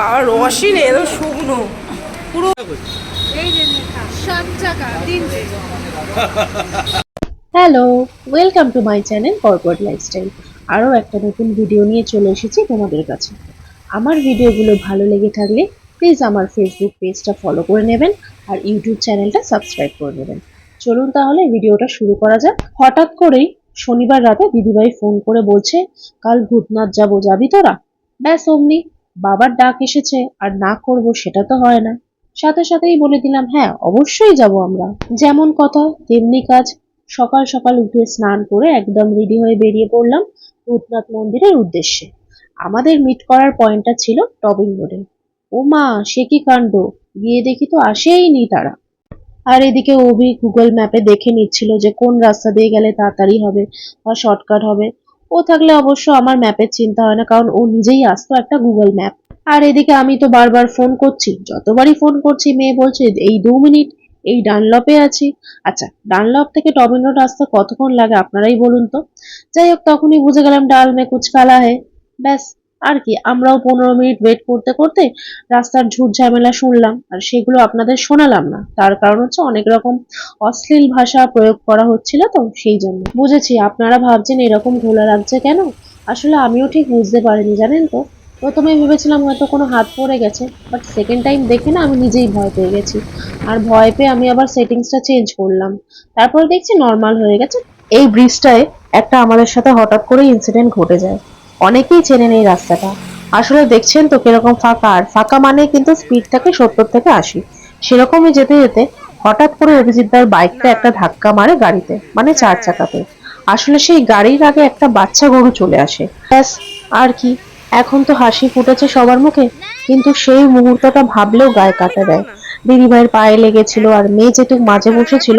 বাবা রসই নেই এত শুকনো। পুরো hello welcome to my channel corporate lifestyle. আরও একটা নতুন ভিডিও নিয়ে চলে এসেছি তোমাদের কাছে। আমার ভিডিওগুলো ভালো লেগে থাকলে প্লিজ আমার ফেসবুক পেজটা ফলো করে নেবেন আর ইউটিউব চ্যানেলটা সাবস্ক্রাইব করে নেবেন। চলুন তাহলে ভিডিওটা শুরু করা যাক। হঠাৎ করেই শনিবার রাতে দিদিভাই ফোন করে বলছে কাল ভূতনাথ যাব যাবি তোরা? ব্যাস অমনি বাবার ডাক এসেছে আর না করব সেটা তো হয় না। সাথে সাথেই বলে দিলাম হ্যাঁ অবশ্যই যাব আমরা। যেমন কথা, তেমনি কাজ। সকাল সকাল উঠে স্নান করে একদম রেডি হয়ে বেরিয়ে পড়লাম ভূতনাথ মন্দিরের উদ্দেশ্যে। আমাদের মিট করার পয়েন্টটা ছিল টবিং রোডে। ও মা, সে কি কাণ্ড? গিয়ে দেখি তো আসেইনি তারা। আর এদিকে অভি গুগল ম্যাপে দেখে নিচ্ছিল যে কোন রাস্তা দিয়ে গেলে তাড়াতাড়ি হবে বা শর্টকাট হবে। ও থাকলে অবশ্য আমার ম্যাপের চিন্তা হয় না, কারণ ও নিজেই আসতো একটা গুগল ম্যাপ। আর এদিকে আমি তো বারবার ফোন করছি, যতবারই ফোন করছি, মেয়ে বলছে, এই দু মিনিট, এই ডানলপে আছি। আচ্ছা ডানলপ থেকে টবিনোট আসতে কতক্ষণ লাগে আপনারাই বলুন তো। যাই হোক, তখনই বুঝে গেলাম ডাল মে কুচ কালা হে ব্যাস আর কি, আমরাও পনেরো মিনিট ওয়েট করতে করতে রাস্তার ঝুট ঝামেলা শুনলাম আর সেগুলো আপনাদের শোনালাম না। তার কারণ হচ্ছে অনেক রকম অশ্লীল ভাষা প্রয়োগ করা হচ্ছিল তো সেই জন্য। বুঝেছি, আপনারা ভাবছেন এরকম ঘোলা লাগছে কেন? আসলে আমিও ঠিক বুঝতে পারিনি, জানেন তো? প্রথমে ভেবেছিলাম হয়তো কোনো হাত পড়ে গেছে বাট সেকেন্ড টাইম দেখে না আমি নিজেই ভয় পেয়ে গেছি। আর ভয় পেয়ে আমি আবার সেটিংসটা চেঞ্জ করলাম। তারপর দেখছি নর্মাল হয়ে গেছে। এই ব্রিজটায় একটা আমাদের সাথে হঠাৎ করে ইনসিডেন্ট ঘটে যায়। অনেকেই চেনেন এই রাস্তাটা। আসলে দেখছেন তো কীরকম ফাঁকা, আর ফাঁকা মানে কিন্তু স্পিড থাকে সত্তর থেকে আশি। সেরকমই যেতে যেতে হঠাৎ করে অভিজিৎদার বাইকটা একটা ধাক্কা মারে গাড়িতে মানে চার চাকাতে। আসলে সেই গাড়ির আগে একটা বাচ্চা গরু চলে আসে। ব্যাস, আর কি? এখন তো হাসি ফুটেছে সবার মুখে, কিন্তু সেই মুহূর্তটা ভাবলেও গায়ে কাটা দেয়। দিদিভাইয়ের পায়ে লেগেছিল আর মেয়ে যেটুক মাঝে বসেছিল,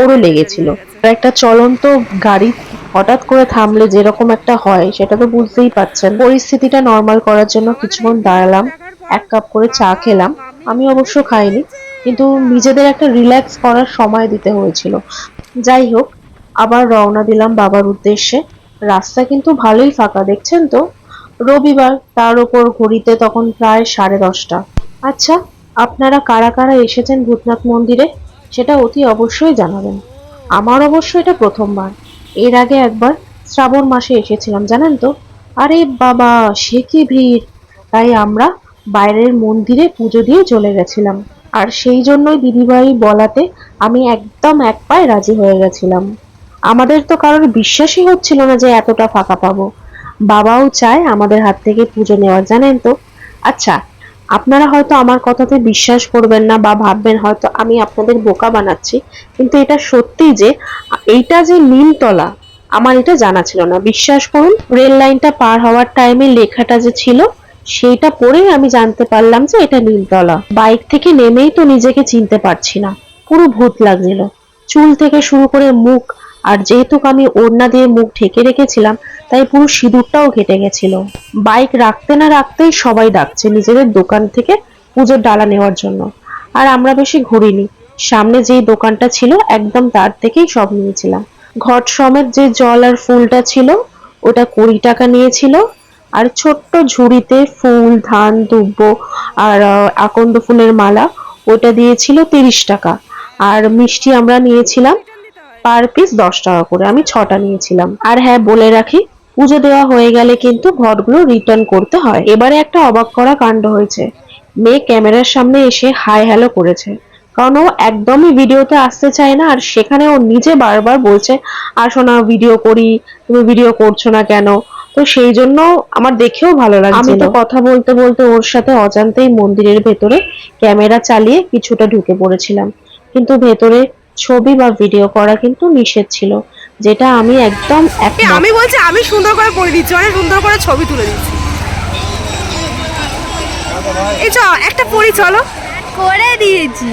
ওরও লেগেছিল। একটা চলন্ত গাড়ি হঠাৎ করে থামলে যেরকম একটা হয়, সেটা তো বুঝতেই পারছেন। পরিস্থিতিটা নর্মাল করার জন্য কিছুক্ষণ দাঁড়ালাম, এক কাপ করে চা খেলাম। আমি অবশ্য খাইনি, কিন্তু নিজেদের একটা রিল্যাক্স করার সময় দিতে হয়েছিল। যাই হোক, আবার রওনা দিলাম বাবার উদ্দেশ্যে। রাস্তা কিন্তু ভালোই ফাঁকা, দেখছেন তো? রবিবার, তার ওপর ঘড়িতে তখন প্রায় সাড়ে দশটা। আচ্ছা আপনারা কারা কারা এসেছেন ভূতনাথ মন্দিরে, সেটা অতি অবশ্যই জানাবেন। আমার অবশ্য এটা প্রথমবার। এর আগে একবার শ্রাবণ মাসে এসেছিলাম, জানেন তো? আরে বাবা, সে কি ভিড়? তাই আমরা বাইরের মন্দিরে পুজো দিয়ে চলে গেছিলাম। আর সেই জন্যই দিদিভাই বলাতে আমি একদম এক পায়ে রাজি হয়ে গেছিলাম। আমাদের তো কারোর বিশ্বাসই হচ্ছিল না যে এতটা ফাঁকা পাবো। বাবাও চায় আমাদের হাত থেকে পুজো নেওয়ার, জানেন তো? আচ্ছা আপনারা হয়তো আমার কথাতে বিশ্বাস করবেন না বা ভাববেন হয়তো আমি আপনাদের বোকা বানাচ্ছি, কিন্তু এটা সত্যি যে, এইটা যে নীলতলা, আমার এটা জানা ছিল না। বিশ্বাস করুন, রেল লাইনটা পার হওয়ার টাইমে লেখাটা যে ছিল, সেইটা পরেই আমি জানতে পারলাম যে এটা নীলতলা। বাইক থেকে নেমেই তো নিজেকে চিনতে পারছি না। পুরো ভূত লাগছিল। চুল থেকে শুরু করে মুখ আর যেহেতু আমি ওড়না দিয়ে মুখ ঢেকে রেখেছিলাম, তাই পুরো সিঁদুরটাও ঘেটে গেছিল। বাইক রাখতে না রাখতেই সবাই ডাকছে নিজেদের দোকান থেকে পুজোর ডালা নেওয়ার জন্য। আর আমরা বেশি ঘুরিনি। সামনে যেই দোকানটা ছিল, একদম তার থেকেই সব নিয়েছিলাম। ঘট সমেত যে জল আর ফুলটা ছিল, ওটা কুড়ি টাকা নিয়েছিল। আর ছোট্ট ঝুড়িতে ফুল, ধান, দুব্ব আর আকন্দ ফুলের মালা, ওটা দিয়েছিল তিরিশ টাকা। আর মিষ্টি আমরা নিয়েছিলাম পার পিস দশ টাকা করে। আমি ছটা নিয়েছিলাম। আর হ্যাঁ বলে রাখি পুজো দেওয়া হয়ে গেলে কিন্তু ঘরগুলো রিটার্ন করতে হয়। এবারে একটা অবাক করা কাণ্ড হয়েছে। মেয়ে ক্যামেরার সামনে এসে হাই হ্যালো করেছে। কারণ ও একদমই ভিডিওতে আসতে চায় না আর সেখানে ও নিজে বারবার বলছে আসো না ভিডিও করি তুমি ভিডিও করছ না কেন? তো সেই জন্য আমার দেখেও ভালো লাগছে আমি তো কথা বলতে বলতে ওর সাথে অজান্তেই মন্দিরের ভেতরে ক্যামেরা চালিয়ে কিছুটা ঢুকে পড়েছিলাম। কিন্তু ভেতরে ছবি বা ভিডিও করা কিন্তু নিষেধ ছিল যেটা আমি একদম আমি বলছি আমি সুন্দর করে পরে দিচ্ছি অনেক সুন্দর করে ছবি তুলে দিচ্ছি। এই চ একটা পরি চলো। করে দিয়েছি।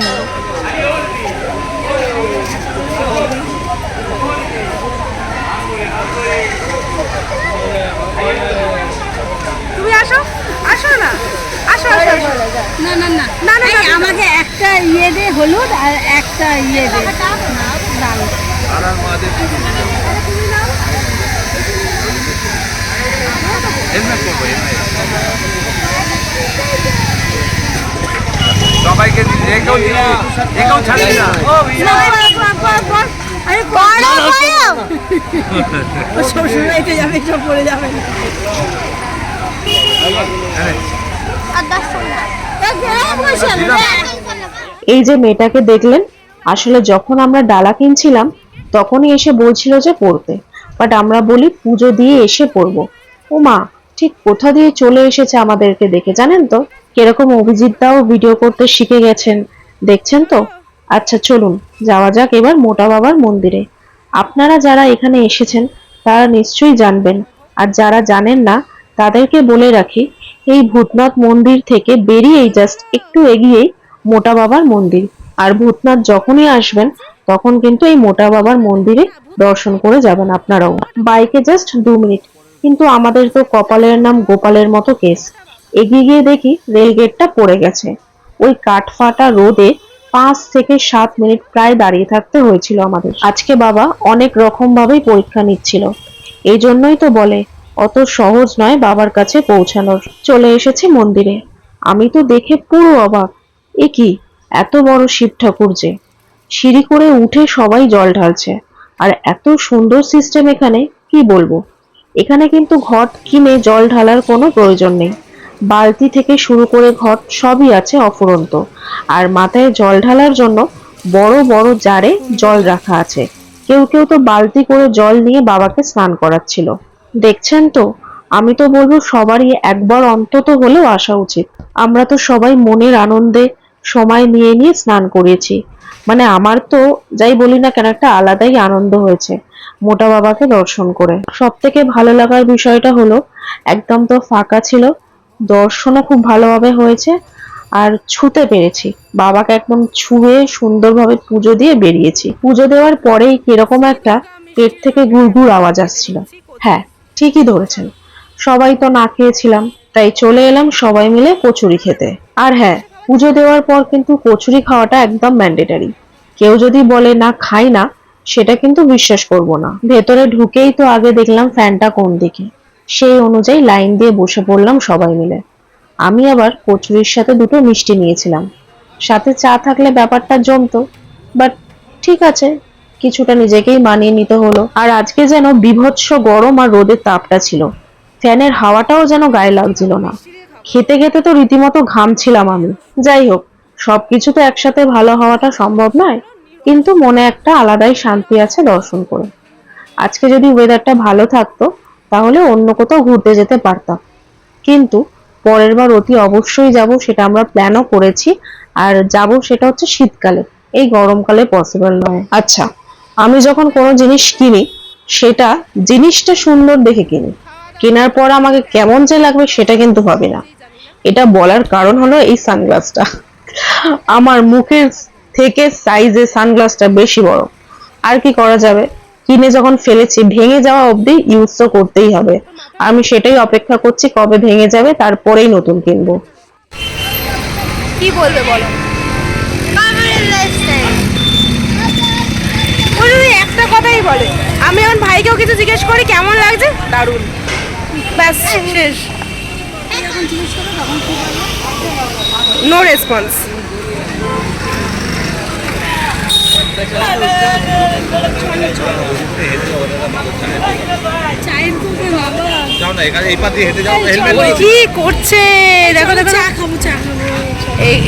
তুমি আসো আসো না। না না না না, না, এই না, না। আমাকে একটা ইয়ে দে হলুদ আর একটা ইয়ে দে সবাইকে একেও না আরে করো করো শ্বশুর বাড়িতে যাবে সব পড়ে যাবে এই যে মেয়েটাকে দেখলেন, আসলে যখন আমরা ডালা কিনছিলাম, তখনই এসে বলছিল যে পড়তে। বাট আমরা বলি, পুজো দিয়ে এসে পড়ব। ও মা ঠিক কোথা দিয়ে চলে এসেছে আমাদেরকে দেখে? জানেন তো? কীরকম অভিজিৎ দাও ভিডিও করতে শিখে গেছেন। দেখছেন তো? আচ্ছা চলুন, যাওয়া যাক এবার মোটা বাবার মন্দিরে। আপনারা যারা এখানে এসেছেন, তারা নিশ্চয়ই জানবেন। আর যারা জানেন না, তাদেরকে বলে রাখি এই ভূতনাথ মন্দির থেকে বেরিয়েই জাস্ট একটু এগিয়েই মোটা বাবার মন্দির। আর ভূতনাথ যখনই আসবেন, তখন কিন্তু এই মোটা বাবার মন্দিরে দর্শন করে যাবেন আপনারাও। বাইকে জাস্ট দু মিনিট। কিন্তু আমাদের তো কপালের নাম গোপালের মতো কেস। এগিয়ে গিয়ে দেখি রেল গেটটা পড়ে গেছে। ওই কাঠফাটা রোদে পাঁচ থেকে সাত মিনিট প্রায় দাঁড়িয়ে থাকতে হয়েছিল আমাদের। আজকে বাবা অনেক রকম ভাবেই পরীক্ষা নিচ্ছিল। এই জন্যই তো বলে অত সহজ নয় বাবার কাছে পৌঁছানোর। চলে এসেছি মন্দিরে। আমি তো দেখে পুরো অবাক। এ কি? এত বড় শিব ঠাকুর যে। সিঁড়ি করে উঠে সবাই জল ঢালছে। আর এত সুন্দর সিস্টেম এখানে, কি বলব? এখানে কিন্তু ঘট কিনে জল ঢালার কোনো প্রয়োজন নেই। বালতি থেকে শুরু করে ঘট সবই আছে অফুরন্ত। আর মাথায় জল ঢালার জন্য বড় বড় জারে জল রাখা আছে। কেউ কেউ তো বালতি করে জল নিয়ে বাবাকে স্নান করাচ্ছিল। দেখছেন তো? আমি তো বলব সবারই একবার অন্তত হলেও আসা উচিত। আমরা তো সবাই মনের আনন্দে সময় নিয়ে নিয়ে স্নান করিয়েছি। মানে আমার তো, যাই বলি না কেন, একটা আলাদাই আনন্দ হয়েছে মোটা বাবাকে দর্শন করে। সব থেকে ভালো লাগার বিষয়টা হলো, একদম তো ফাঁকা ছিল, দর্শনও খুব ভালোভাবে হয়েছে, আর ছুতে পেরেছি। বাবাকে একদম ছুঁয়ে সুন্দরভাবে পুজো দিয়ে বেরিয়েছি। পুজো দেওয়ার পরেই কীরকম একটা পেট থেকে গুড়গুড় আওয়াজ আসছিল। হ্যাঁ ঠিকই ধরেছেন। সবাই তো না খেয়েছিলাম, তাই চলে এলাম সবাই মিলে কচুরি খেতে। আর হ্যাঁ পুজো দেওয়ার পর কিন্তু কচুরি খাওয়াটা একদম ম্যান্ডেটারি কেউ যদি বলে, না, খাই না, সেটা কিন্তু বিশ্বাস করব না। ভেতরে ঢুকেই তো আগে দেখলাম ফ্যানটা কোন দিকে। সেই অনুযায়ী লাইন দিয়ে বসে পড়লাম সবাই মিলে। আমি আবার কচুরির সাথে দুটো মিষ্টি নিয়েছিলাম। সাথে চা থাকলে ব্যাপারটা জমতো, বাট ঠিক আছে কিছুটা নিজেকেই মানিয়ে নিতে হলো। আর আজকে যেন বিভৎস গরম আর রোদের তাপটা ছিল। ফ্যানের হাওয়াটাও যেন গায়ে লাগছিল না। খেতে খেতে তো রীতিমতো ঘামছিলাম আমি। যাই হোক, সবকিছু তো একসাথে ভালো হওয়াটা সম্ভব নয়, কিন্তু মনে একটা আলাদাই শান্তি আছে দর্শন করে। আজকে যদি ওয়েদারটা ভালো থাকতো, তাহলে অন্য কোথাও ঘুরতে যেতে পারতাম। কিন্তু পরের বার অতি অবশ্যই যাব সেটা আমরা প্ল্যানও করেছি, আর যাব সেটা হচ্ছে শীতকালে। এই গরমকালে পসিবল নয়। আচ্ছা আমি যখন কোনো জিনিস কিনি সেটা জিনিসটা সুন্দর দেখে কিনি। কেনার পর আমাকে কেমন যে লাগবে সেটা কিন্তু ভাবি না। এটা বলার কারণ হলো এই সানগ্লাসটা। আমার মুখের থেকে সাইজে সানগ্লাসটা বেশি বড়। আর কি করা যাবে? কিনে যখন ফেলেছি ভেঙে যাওয়া অবধি ইউজ তো করতেই হবে। আমি সেটাই অপেক্ষা করছি কবে ভেঙে যাবে তারপরেই নতুন কিনবো। কি বলবে বলো? যদি একটা কথাই বলে। আমি এখন ভাইকেও কিছু জিজ্ঞেস করি কেমন লাগছে? দারুণ। ব্যাস শেষ। নো রেসপন্স কি করছে? দেখো দেখো চা খাব চা খাব। এই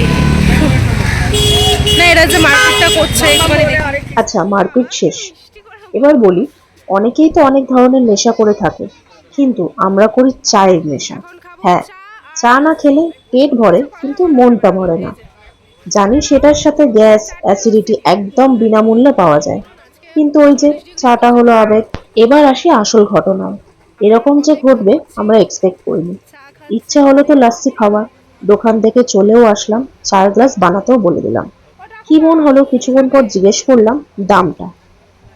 না এটা যে মার্কেটটা করছে দেখি। আচ্ছা মারপিট শেষ। এবার বলি, অনেকেই তো অনেক ধরনের নেশা করে থাকে, কিন্তু আমরা করি চায়ের নেশা। হ্যাঁ চা না খেলে পেট ভরে, কিন্তু মনটা ভরে না। জানি সেটার সাথে গ্যাস, অ্যাসিডিটি একদম বিনামূল্যে পাওয়া যায়। কিন্তু ওই যে চাটা হলো আবেগ, এবার আসি আসল ঘটনায় এরকম যে ঘটবে, আমরা এক্সপেক্ট করিনি। ইচ্ছা হলো তো লাস্সি খাওয়া দোকান থেকে চলেও আসলাম, চার গ্লাস বানাতেও বলে দিলাম। কি মন হলো কিছুক্ষণ পর জিজ্ঞেস করলাম, দামটা।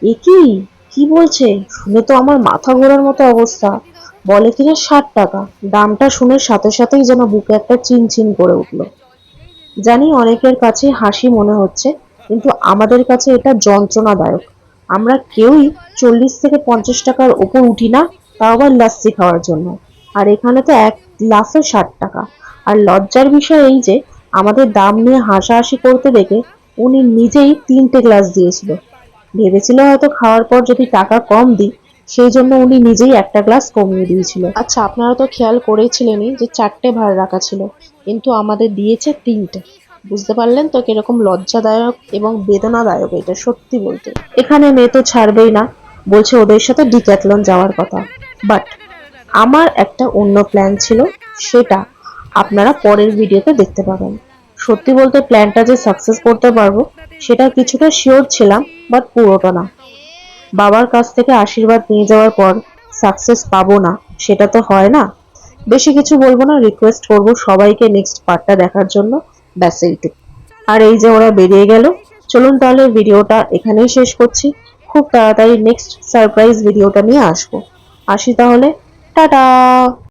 এ কি? কি বলছে? শুনে তো আমার মাথা ঘোরার মতো অবস্থা। বলে কিনা ষাট টাকা। দামটা শুনে সাথে সাথেই যেন বুকে একটা চিন চিন করে উঠল। জানি অনেকের কাছে হাসি মনে হচ্ছে, কিন্তু আমাদের কাছে এটা যন্ত্রণাদায়ক। আমরা কেউই চল্লিশ থেকে পঞ্চাশ টাকার ওপর উঠি না, তাও আবার লাস্সি খাওয়ার জন্য। আর এখানে তো এক গ্লাসে ষাট টাকা। আর লজ্জার বিষয় এই যে, আমাদের দাম নিয়ে হাসাহাসি করতে দেখে উনি নিজেই তিনটে গ্লাস দিয়েছিল। ভেবেছিল হয়তো খাওয়ার পর যদি টাকা কম দিই সেই জন্য উনি নিজেই একটা গ্লাস কমিয়ে দিয়েছিল। আচ্ছা আপনারা তো খেয়াল করেছিলেনই যে চারটে ভার রাখা ছিল কিন্তু আমাদের দিয়েছে তিনটে। বুঝতে পারলেন তো কীরকম লজ্জাদায়ক এবং বেদনাদায়ক এটা সত্যি বলতে। এখানে মেয়ে তো ছাড়বেই না বলছে ওদের সাথে ডিক্যাথলন যাওয়ার কথা। বাট আমার একটা অন্য প্ল্যান ছিল সেটা আপনারা পরের ভিডিওতে দেখতে পাবেন। সত্যি বলতে প্ল্যানটা যে সাকসেস করতে পারব, সেটা কিছুটা শিওর ছিলাম বাট পুরোটা না। বাবার কাছ থেকে আশীর্বাদ নিয়ে যাওয়ার পর সাকসেস পাবো না, সেটা তো হয় না। বেশি কিছু বলব না রিকোয়েস্ট করব সবাইকে নেক্সট পার্টটা দেখার জন্য। ব্যাস এইটুকু। আর এই যে ওরা বেরিয়ে গেল, চলুন তাহলে ভিডিওটা এখানেই শেষ করছি। খুব তাড়াতাড়ি নেক্সট সারপ্রাইজ ভিডিওটা নিয়ে আসব। আসি তাহলে, টাটা!